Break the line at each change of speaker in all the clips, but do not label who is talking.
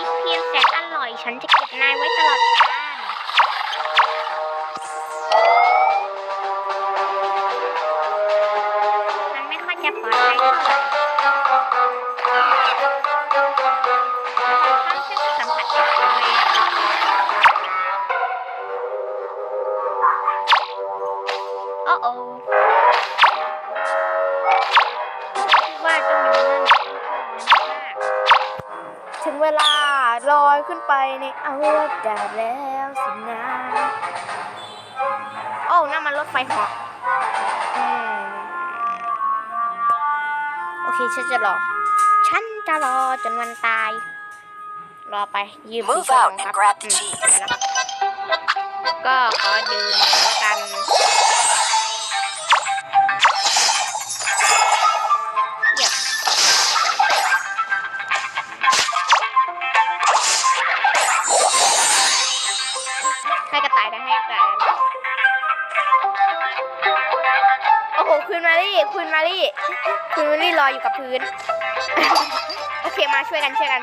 ิเพียงแสนอร่อย ฉันจะเก็บนายไว้ตลอดกาลมันไม่ค่อยจะปลอดภัยเท่าไหร่ข้างซึ่สัมผัสกับตัวเองโอ้โอ้ ถึงเวลาลอยขึ้นไปในอวกาศแล้วสินะโอ้นั่นมันรถไฟเหาะอืมโอเคฉันจะรอ ฉันจะรอจนวันตาย รอไปยืม Move ชั่ว out โมง and ครับ grab the อืม cheese. แล้วครับก็ขอดื่มแล้วกัน คุณมารี่คุณมารี่คุณมารี่ลอยอยู่กับพื้น โอเคมาช่วยกันช่วยกัน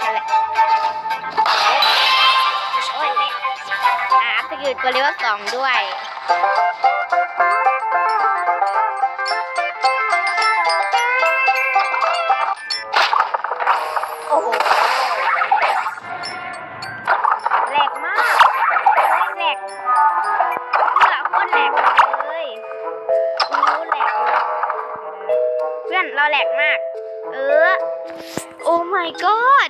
นั่นแหละ
อ้ย
อ่าสกิลตัวเลเวลสองด้วยโอ้โหแหลกมากแหลกเพื่อคตรแหลก my god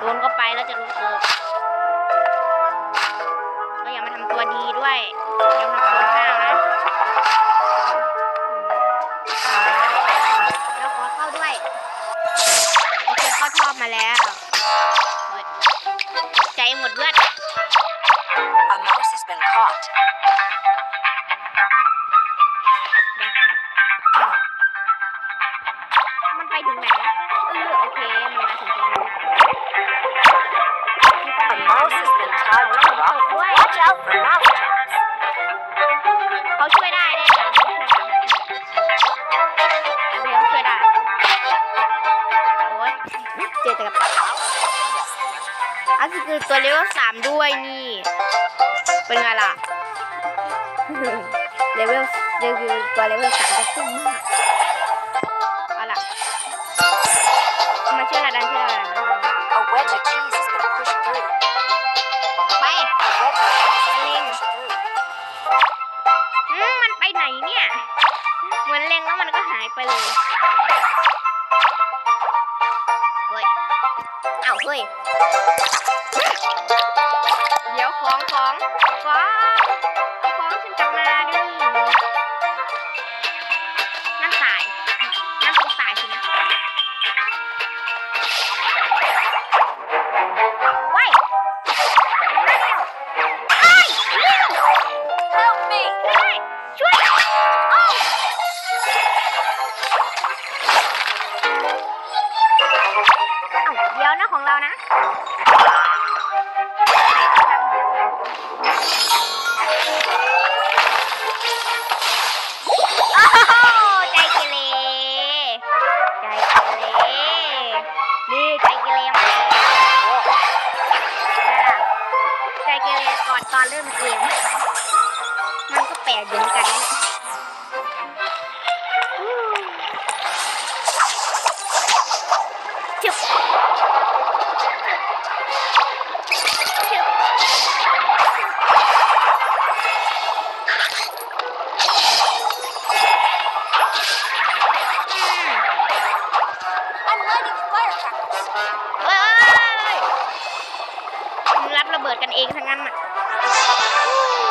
โดนเข้าไปแล้วจะรู้สึกก็อย่ามาทำตัวดีด้วยอย่ามาทำตัวห้าวนะแล้วขอเข้าด้วยโอเคเข้าทอบมาแล้วใจหมดเลือด
A mouse has been caught. Watch out for mouse traps.
เขาช่วยได้แน่นอนเดี๋ยวช่วยได้โอ้ยเจอแต่กับอันนี้คือตัวเลเวลสามด้วยนี่ เป็นไงล่ะเลเวลเดี๋ยวคือตัวเลเวลสามจะขึ้นมากเอาล่ะมาช่วยเราดันช่วยราดัน
A wedge of cheese
มือนเล็งแล้วมันก็หายไปเลย เฮ้ย เอ้าเฮ้ย เดี๋ยวของของฟ้า อนเริ่มเกมมันก็แปลกเหมือนกันจุ๊บจุ๊บ
I'm lighting firecrackers.
เอ้ยมึงรับระเบิดกันเองทั้งนั้นอะ